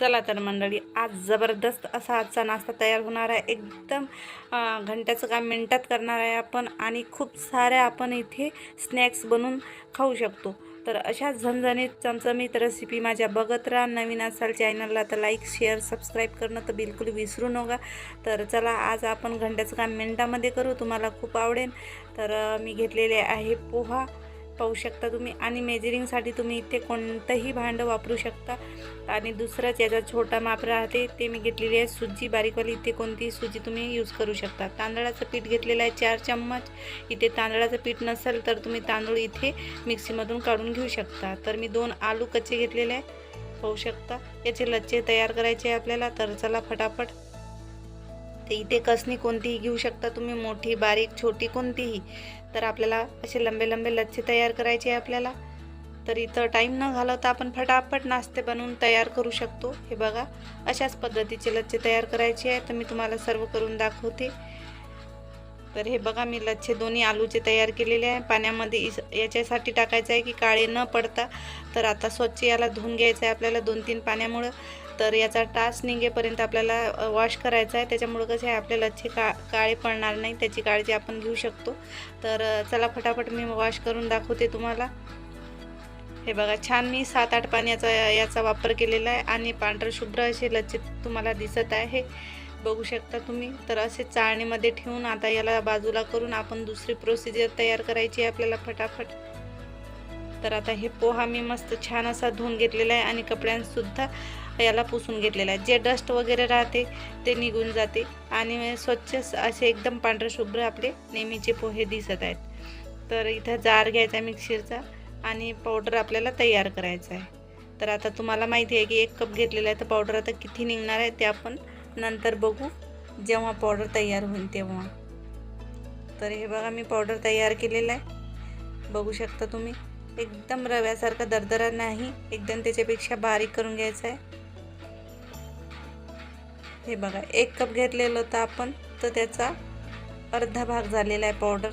चला तर मंडळी आज जबरदस्त असा आजचा नाश्ता तयार होणार आहे. एकदम घंट्याचं काम मिनटात करणार आहे आपण आणि खूप साऱ्या आपण इथे स्नॅक्स बनवून खाऊ शकतो. तर अशा झणझणीत चमचमीत रेसिपी माझ्या बघत राहा. नवीन असाल चॅनलला तर लाईक शेअर सबस्क्राईब करणं तर बिलकुल विसरू नका. तर चला आज आपण घंट्याचं काम मिनटामध्ये करू. तुम्हाला खूप आवडेल. तर मी घेतलेले आहे पोहा. पाहू शकता तुम्ही. आणि मेजरिंगसाठी तुम्ही इथे कोणतंही भांडं वापरू शकता. आणि दुसरंच याचा छोटा माप राहते ते मी घेतलेली आहे सुजी बारीकवाली इथे कोणतीही सुजी तुम्ही यूज करू शकता. तांदळाचं पीठ घेतलेलं आहे चार चम्मच. इथे तांदळाचं पीठ नसेल तर तुम्ही तांदूळ इथे मिक्सीमधून काढून घेऊ शकता. तर मी दोन आलू कच्चे घेतलेले आहे. पाहू शकता. याचे लच्चे तयार करायचे आहे आपल्याला. तर चला फटाफट. तर इथे कसणी कोणतीही घेऊ शकता. तुम्ही मोठी बारीक छोटी कोणतीही. तर आपल्याला असे लंबे लंबे लच्छे तयार करायचे आहे आपल्याला. तर इथं टाईम न घालवता आपण फटाफट नाश्ते बनवून तयार करू शकतो. हे बघा अशाच पद्धतीचे लच्छे तयार करायचे आहे. तर मी तुम्हाला सर्व करून दाखवते. तर हे बघा मी लच्छे दोन्ही आलूचे तयार केलेले आहे. पाण्यामध्ये इस याच्यासाठी टाकायचं आहे की काळे न पडता. तर आता स्वच्छ याला धुवून घ्यायचं आहे आपल्याला दोन तीन पाण्यामुळं. तर याचा टास निघेपर्यंत आपल्याला वॉश करायचा आहे. त्याच्यामुळं कसं आहे आपल्याला लच्छे का काळे पडणार नाही. त्याची काळजी आपण घेऊ शकतो. तर चला फटाफट मी वॉश करून दाखवते तुम्हाला. हे बघा छान मी सात आठ पाण्याचा याचा वापर केलेला आहे. आणि पांढरं शुभ्र असे लच्छित तुम्हाला दिसत आहे. बघू शकता तुम्ही. तर असे चाळणीमध्ये ठेवून आता याला बाजूला करून आपण दुसरी प्रोसिजर तयार करायची आहे आपल्याला फटाफट. तर आता हे पोहा मी मस्त छान असा धुवून घेतलेला आहे. आणि कपड्यांसुद्धा याला पुसून घेतलेला आहे. जे डस्ट वगैरे राहते ते निघून जाते आणि स्वच्छ असे एकदम पांढरशुभ्र आपले नेहमीचे पोहे दिसत आहेत. तर इथं जार घ्यायचा मिक्सरचा आणि पावडर आपल्याला तयार करायचा आहे. तर आता तुम्हाला माहिती आहे की एक कप घेतलेला आहे तर पावडर आता किती निघणार आहे ते आपण नंतर बघू. जेव्हा पावडर तयार होईल तेव्हा. तर हे बघा मी पावडर तयार केलेलं आहे. बघू शकता तुम्ही एकदम रव्यासारखा दरदरा नाही. एकदम त्याच्यापेक्षा बारीक करून घ्यायचं आहे. हे बघा एक कप घेतलेलं होतं आपण तर त्याचा अर्धा भाग झालेला आहे पावडर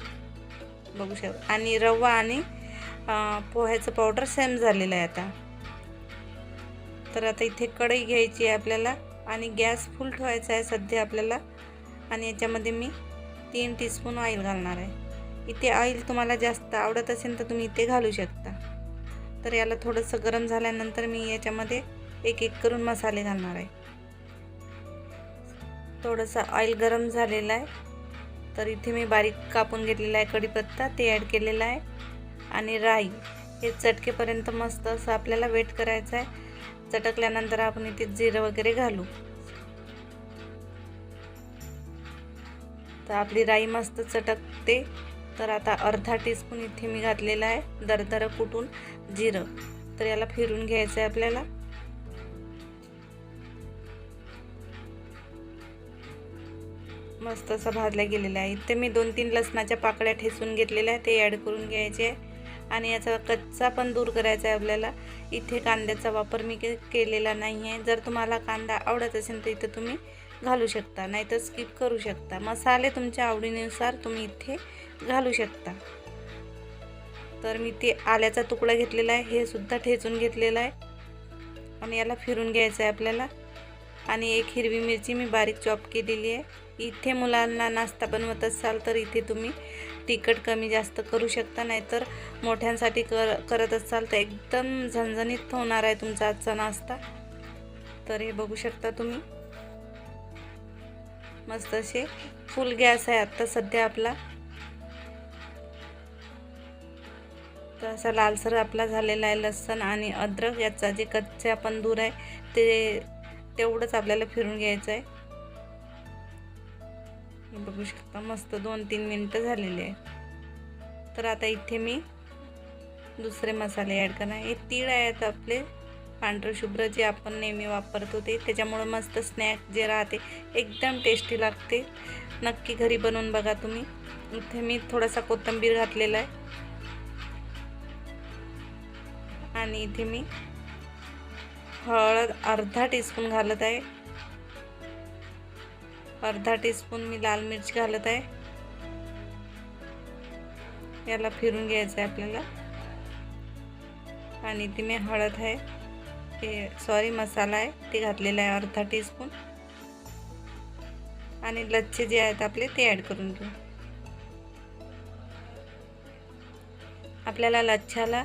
बघू शकतो. आणि रवा आणि पोह्याचं पावडर सेम झालेलं आहे आता. तर आता इथे कढई घ्यायची आहे आपल्याला आणि गॅस फुल ठेवायचा आहे सध्या आपल्याला. आणि याच्यामध्ये मी तीन टीस्पून ऑइल घालणार आहे. इथे ऑइल तुम्हाला जास्त आवडत असेल तर तुम्ही इथे घालू शकता. तर याला थोडंसं गरम झाल्यानंतर मी याच्यामध्ये एक एक करून मसाले घालणार आहे. थोडंसं ऑइल गरम झालेलं आहे. तर इथे मी बारीक कापून घेतलेला आहे कढीपत्ता ते ॲड केलेला आहे. आणि राई हे चटकेपर्यंत मस्त असं आपल्याला वेट करायचं आहे. चटकल्यानंतर आपण इथे जिरं वगैरे घालू. तर आपली राई मस्त चटकते. तर आता अर्धा टीस्पून इथे मी घातलेला आहे. दरदरं कुटून जिरं. तर याला फिरून घ्यायचं आहे आपल्याला. मस्त असा भाजला गेलेला आहे इथे मी दोन तीन लसणाच्या पाकळ्या ठेचून घेतलेल्या आहे ते ॲड करून घ्यायचे. आहे आणि याचा कच्चा पण दूर करायचा आहे आपल्याला. इथे कांद्याचा वापर मी के केलेला नाही आहे जर तुम्हाला कांदा आवडत असेल तर इथे तुम्ही घालू शकता. नाहीतर स्किप करू शकता. मसाले तुमच्या आवडीनुसार तुम्ही इथे घालू शकता. तर मी ते आल्याचा तुकडा घेतलेला आहे. हे सुद्धा ठेचून घेतलेला आहे. आणि याला फिरून घ्यायचं आहे आपल्याला. आणि एक हिरवी मिरची मी बारीक चॉप केलेली आहे. इथे मुलांना नाश्ता बनवत असाल तर इथे तुम्ही तिखट कमी जास्त करू शकता नाहीतर मोठ्यांसाठी कर करत असाल तर एकदम झणझणीत होणार आहे तुमचा आजचा नाश्ता. तर हे बघू शकता तुम्ही. मस्त असे फुल गॅस आहे आत्ता सध्या आपला. तर असा लालसर आपला झालेला आहे लसण आणि अद्रक याचा जे कच्चे आपण दूर आहे ते तेवढंच आपल्याला फिरून घ्यायचं आहे. हे बघू शकता मस्त दोन तीन मिनटं झालेले आहे. तर आता इथे मी दुसरे मसाले ॲड करणार. हे तीळ आहेत आपले पांढरं शुभ्र जे आपण नेहमी वापरतो ते. त्याच्यामुळं मस्त स्नॅक जे राहते एकदम टेस्टी लागते. नक्की घरी बनवून बघा तुम्ही. इथे मी थोडासा कोथिंबीर घातलेला आहे. आणि इथे मी हळद अर्धा टीस्पून घालत आहे. अर्धा टीस्पून मी लाल मिरची घालत आहे. याला फिरून घ्यायचं आहे आपल्याला. आणि ती मी हळद आहे. हे सॉरी मसाला आहे. ते घातलेला आहे अर्धा टीस्पून आणि लच्छे जे आहेत आपले ते ॲड करून घेऊ. आपल्याला लच्छाला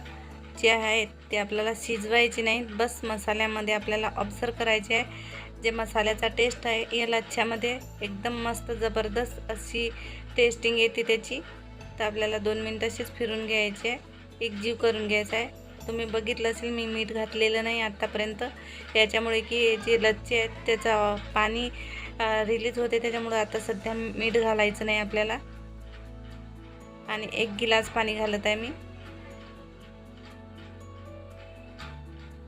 जे आहेत ते आपल्याला शिजवायचे नाही बस मसाल्यामध्ये आपल्याला ऑब्झर्व करायचे आहे. जे मसाल्याचा टेस्ट आहे या लच्छ्यामध्ये एकदम मस्त जबरदस्त अशी टेस्टिंग येते त्याची. तर आपल्याला दोन मिनटं अशीच फिरून घ्यायची आहे. एक जीव करून घ्यायचा आहे. तुम्ही बघितलं असेल मी मीठ घातलेलं नाही आत्तापर्यंत याच्यामुळे की जे लच्छे आहेत त्याचं पाणी रिलीज होते त्याच्यामुळं आता सध्या मीठ घालायचं नाही आपल्याला. आणि एक गिलास पाणी घालत आहे मी.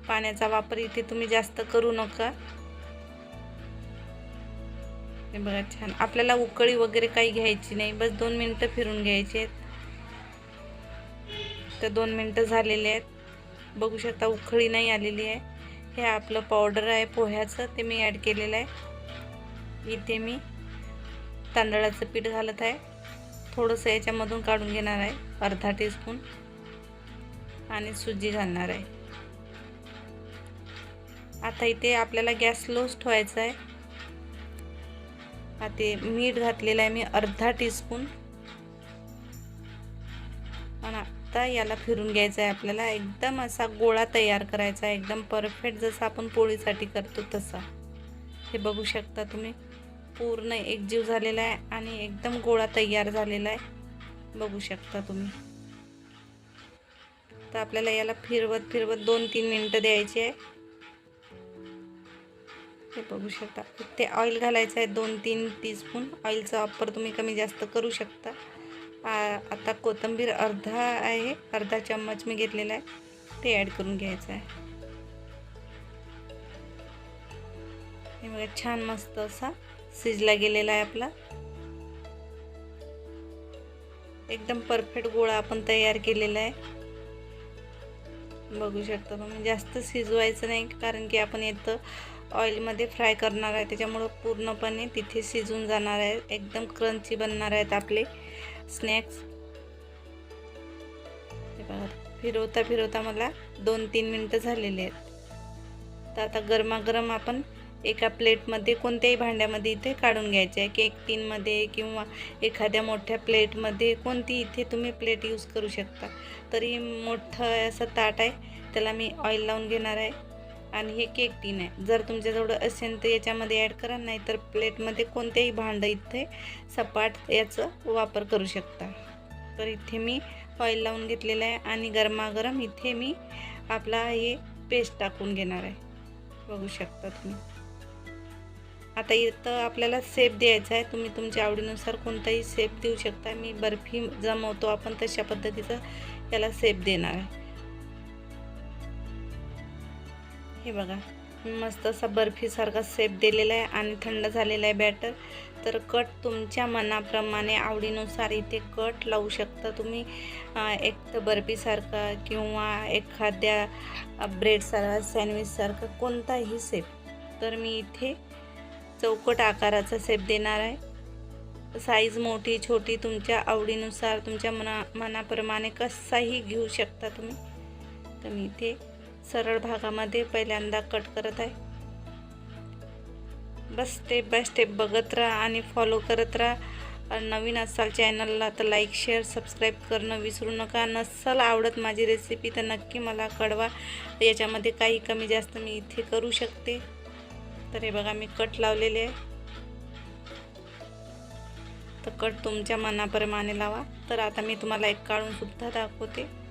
पाण्याचा वापर इथे तुम्ही जास्त करू नका. हे बघा छान. आपल्याला उकळी वगैरे काही घ्यायची नाही. बस दोन मिनटं फिरून घ्यायची आहेत. तर दोन मिनटं झालेले आहेत. बघू शकता उकळी नाही आलेली आहे. हे आपलं पावडर आहे पोह्याचं. ते मी ॲड केलेलं आहे. इथे मी तांदळाचं पीठ घालत आहे. थोडंसं याच्यामधून काढून घेणार आहे. अर्धा टीस्पून आणि सुजी घालणार आहे. आता इथे आपल्याला गॅस स्लोच ठेवायचा आहे. आता मीठ घातलेलं आहे मी अर्धा टीस्पून आणि आता याला फिरून घ्यायचं आहे आपल्याला. एकदम असा गोळा तयार करायचा आहे. एकदम परफेक्ट जसं आपण पोळीसाठी करतो तसा. हे बघू शकता तुम्ही. पूर्ण एकजीव झालेला आहे आणि एकदम गोळा तयार झालेला आहे. बघू शकता तुम्ही. तर आपल्याला याला फिरवत फिरवत दोन तीन मिनटं द्यायची आहे. हे बघू शकता. ते ऑइल घालायचं आहे दोन तीन टीस्पून ऑइलचा वापर तुम्ही कमी जास्त करू शकता. आता कोथिंबीर अर्धा आहे. अर्धा चम्मच मी घेतलेला आहे. ते ॲड करून घ्यायचं आहे. हे बघा छान मस्त असा शिजला गेलेला आहे आपला. एकदम परफेक्ट गोळा आपण तयार केलेला आहे. बघू शकता तुम्ही जास्त शिजवायचं नाही कारण की आपण येतं ऑइलमध्ये फ्राय करणार आहे. त्याच्यामुळं पूर्णपणे तिथे शिजून जाणार आहे. एकदम क्रंची बनणार आहेत आपले स्नॅक्स. फिरवता फिरवता मला दोन तीन मिनटं झालेले आहेत. तर आता गरमागरम आपण एका प्लेटमध्ये कोणत्याही भांड्यामध्ये इथे काढून घ्यायचे आहे. केक टीनमध्ये किंवा एखाद्या मोठ्या प्लेटमध्ये कोणती इथे तुम्ही प्लेट यूज करू शकता. तरी मोठं असं ताट आहे. त्याला मी ऑइल लावून घेणार आहे. आणि हे केक टीन आहे जर तुमच्याजवळ असेल तर याच्यामध्ये ॲड करा नाही तर प्लेटमध्ये कोणतेही भांडं इथे सपाट याचं वापर करू शकता. तर इथे मी ऑइल लावून घेतलेलं आहे आणि गरमागरम इथे मी आपला हे पेस्ट टाकून घेणार आहे. बघू शकता तुम्ही. आता इथं आपल्याला सेप द्यायचा आहे. तुम्ही तुमच्या आवडीनुसार कोणताही सेप देऊ शकता. मी बर्फी जमवतो आपण तशा पद्धतीचं याला सेप देणार आहे. हे बघा मस्त असा बर्फीसारखा सेप दिलेला आहे आणि थंड झालेला आहे बॅटर तर कट तुमच्या मनाप्रमाणे आवडीनुसार इथे कट लावू शकता तुम्ही. एक तर बर्फीसारखा किंवा एखाद्या ब्रेडसारखा सँडविचसारखा कोणताही सेप तर मी इथे चौकट आकाराचा सेप देणार आहे. साईज मोठी छोटी तुमच्या आवडीनुसार तुमच्या मना मनाप्रमाणे कसाही घेऊ शकता तुम्ही. तर मी इथे सरळ भागामध्ये पहिल्यांदा कट करत आहे. बस स्टेप बाय स्टेप बघत राहा आणि फॉलो करत राहा. नवीन असाल चॅनलला तर लाईक शेअर सबस्क्राईब करणं विसरू नका. नसल आवडत माझी रेसिपी तर नक्की मला कळवा. याच्यामध्ये काही कमी जास्त मी इथे करू शकते. तर हे बघा मी कट लावलेले आहे. तर कट तुमच्या मनाप्रमाणे लावा. तर आता मी तुम्हाला एक काढून सुद्धा दाखवते.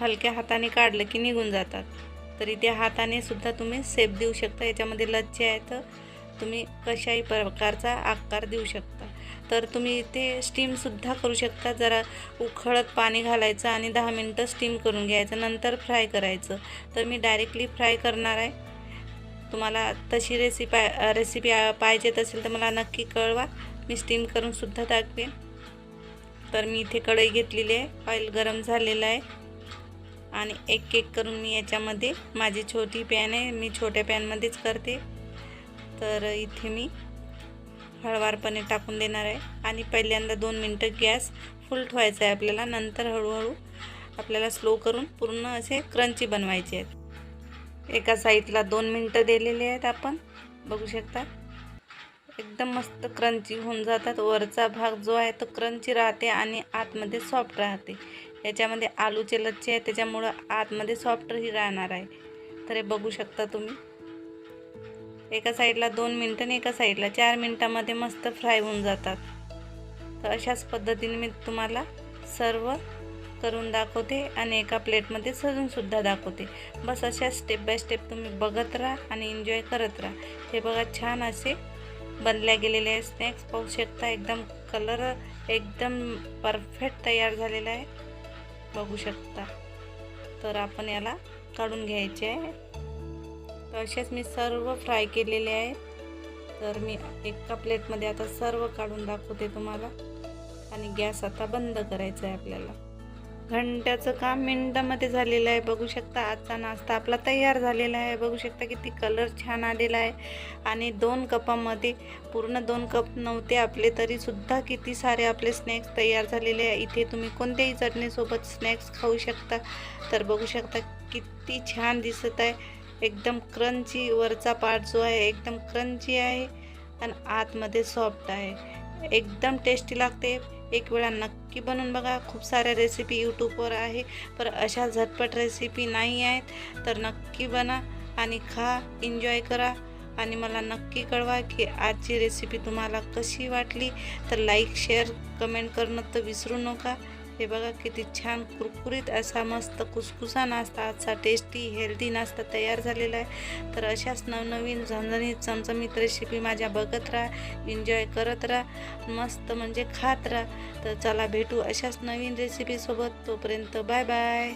हलक्या हाताने काढलं की निघून जातात. तरी त्या हाताने सुद्धा तुम्ही सेप देऊ शकता. याच्यामध्ये लच्छे आहेत तुम्ही कशाही प्रकारचा आकार देऊ शकता. तर तुम्ही ते स्टीमसुद्धा करू शकता. जरा उखळत पाणी घालायचं आणि दहा मिनटं स्टीम करून घ्यायचं. नंतर फ्राय करायचं. तर मी डायरेक्टली फ्राय करणार आहे. तुम्हाला तशी रेसिपी रेसिपी पाहिजे असेल तर मला नक्की कळवा. मी स्टीम करून सुद्धा दाखवेन तर मी इथे कढई घेतलेली आहे. ऑइल गरम झालेलं आहे. आणि एक केक करून मी याच्यामध्ये माझी छोटी पॅन आहे मी छोट्या पॅनमध्येच करते. तर इथे मी हळवारपणे टाकून देणार आहे. आणि पहिल्यांदा दोन मिनटं गॅस फुल ठेवायचा आहे आपल्याला नंतर हळूहळू आपल्याला स्लो करून पूर्ण असे क्रंची बनवायचे आहेत. एका साईडला दोन मिनटं दिलेले आहेत आपण. बघू शकता. एकदम मस्त क्रंची होऊन जातात. वरचा भाग जो आहे तो क्रंची राहते आणि आतमध्ये सॉफ्ट राहते. याच्यामध्ये आलूचे लच्चे आहे त्याच्यामुळं आतमध्ये सॉफ्टही राहणार आहे. तर हे बघू शकता तुम्ही. एका साईडला दोन मिनटं आणि एका साईडला चार मिनटामध्ये मस्त फ्राय होऊन जातात. तर अशाच पद्धतीने मी तुम्हाला सर्व करून दाखवते आणि एका प्लेटमध्ये सजूनसुद्धा दाखवते. बस अशा स्टेप बाय स्टेप तुम्ही बघत राहा आणि एन्जॉय करत राहा. हे बघा छान असे बनल्या गेलेले आहे स्नॅक्स पाहू शकता. एकदम कलर एकदम परफेक्ट तयार झालेला आहे. बघू शकता. तर आपण याला काढून घ्यायचे आहे. तर असेच मी सर्व फ्राय केलेले आहेत तर मी एका प्लेटमध्ये आता सर्व काढून दाखवते तुम्हाला. आणि गॅस आता बंद करायचा आहे आपल्याला. घंट्याचं काम मिनटामध्ये झालेलं आहे. बघू शकता आजचा नाश्ता आपला तयार झालेला आहे. बघू शकता किती कलर छान आलेला आहे. आणि दोन कपामध्ये पूर्ण दोन कप नव्हते आपले तरीसुद्धा किती सारे आपले स्नॅक्स तयार झालेले आहे. इथे तुम्ही कोणत्याही चटणीसोबत स्नॅक्स खाऊ शकता. तर बघू शकता किती छान दिसत आहे. एकदम क्रंची वरचा पार्ट जो आहे एकदम क्रंची आहे. आणि आतमध्ये सॉफ्ट आहे. एकदम टेस्टी लागते. एक वेळा नक्की बनवून बघा. खूप साऱ्या रेसिपी यूट्यूबवर आहे. पर अशा झटपट रेसिपी नाही आहेत. तर नक्की बना आणि खा. एन्जॉय करा. आणि मला नक्की कळवा की आजची रेसिपी तुम्हाला कशी वाटली. तर लाईक शेअर कमेंट करणं तर विसरू नका. हे बघा किती छान कुरकुरीत असा मस्त कुसकुसा नाश्ता. आजचा टेस्टी हेल्दी नाश्ता तयार झालेला आहे. तर अशाच नवनवीन झणझणीत चमचमीत रेसिपी माझ्या बघत राहा एन्जॉय करत राहा मस्त म्हणजे खात राहा. तर चला भेटू अशाच नवीन रेसिपीसोबत तोपर्यंत बाय बाय